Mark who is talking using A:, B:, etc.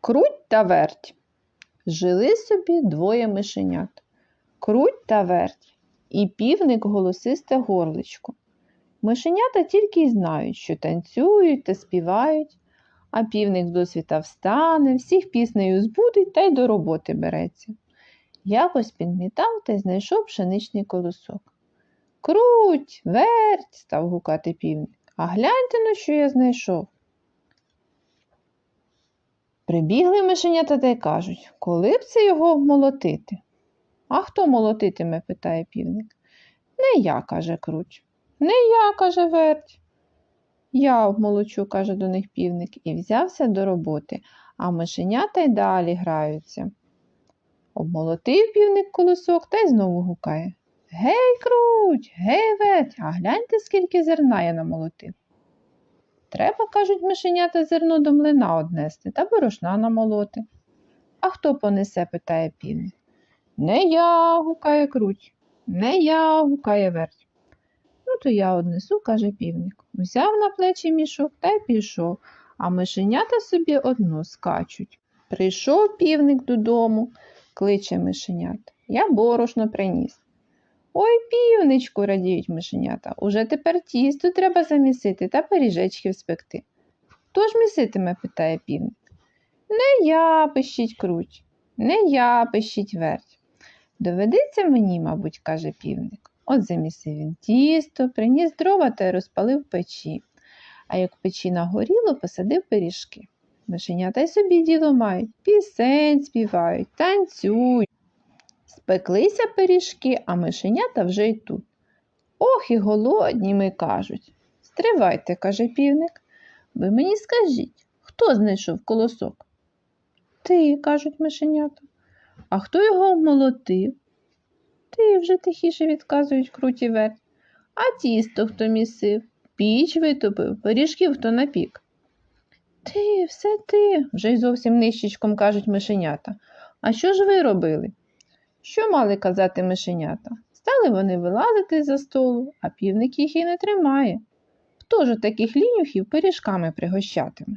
A: Круть та верть. Жили собі двоє мишенят. Круть та верть. І півник голосисте горличко. Мишенята тільки й знають, що танцюють та співають, а півник досвіта встане, всіх піснею збудить та й до роботи береться. Якось підмітав та й знайшов пшеничний колосок. Круть, верть, став гукати півник. А гляньте на що я знайшов. Прибігли мишенята та й кажуть, коли б це його вмолотити? А хто молотитиме? питає півник. Не я, каже круть. Не я, каже верть. Я обмолочу, каже до них півник, і взявся до роботи, а мишенята й далі граються. Обмолотив півник колосок та й знову гукає. Гей, круть, гей, верть, а гляньте, скільки зерна я намолотив. Треба, кажуть мишенята, зерно до млина однести та борошна намолоти. А хто понесе? питає півник. Не я, гукає круть, не я, гукає верть. Ну, то я однесу, каже півник. Взяв на плечі мішок та й пішов, а мишенята собі одно скачуть. Прийшов півник додому, кличе мишенят. Я борошно приніс. Ой, півничку, радіють мишенята. Уже тепер тісто треба замісити та пиріжечків спекти. Хто ж міситиме? питає півник. Не я, пищить круть, не я, пищить верть. Доведеться мені, мабуть, каже півник. От замісив він тісто, приніс дрова та розпалив печі. А як печі нагоріло, посадив пиріжки. Мишенята й собі діло мають, пісень співають, танцюють. Спеклися пиріжки, а мишенята вже й тут. Ох і голодні ми кажуть. Стривайте, каже півник. Ви мені скажіть, хто знайшов колосок? Ти, кажуть мишенята. А хто його вмолотив? Ти вже тихіше відказують круті верть. А тісто хто місив, піч витопив, пиріжків хто напік. Ти, все ти, вже й зовсім нищечком кажуть мишенята. А що ж ви робили? Що мали казати мишенята? Стали вони вилазити за столу, а півник їх і не тримає. Хто ж таких лінюхів пиріжками пригощатиме?